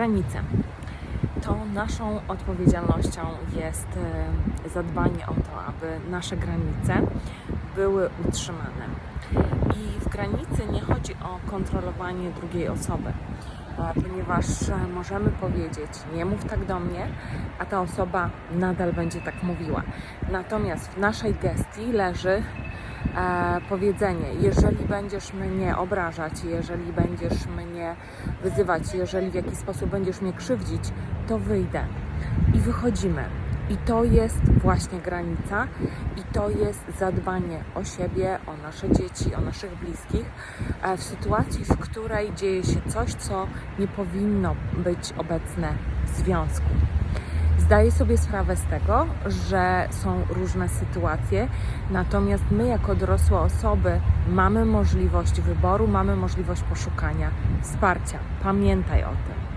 Granice. To naszą odpowiedzialnością jest e, zadbanie o to, aby nasze granice były utrzymane. I w granicy nie chodzi o kontrolowanie drugiej osoby, ponieważ e, możemy powiedzieć, nie mów tak do mnie, a ta osoba nadal będzie tak mówiła. Natomiast w naszej gestii leży powiedzenie: jeżeli będziesz mnie obrażać, jeżeli będziesz mnie wyzywać, jeżeli w jakiś sposób będziesz mnie krzywdzić, to wyjdę. I wychodzimy. I to jest właśnie granica, i to jest zadbanie o siebie, o nasze dzieci, o naszych bliskich e, w sytuacji, w której dzieje się coś, co nie powinno być obecne w związku. Zdaję sobie sprawę z tego, że są różne sytuacje, natomiast my, jako dorosłe osoby, mamy możliwość wyboru, mamy możliwość poszukania wsparcia. Pamiętaj o tym.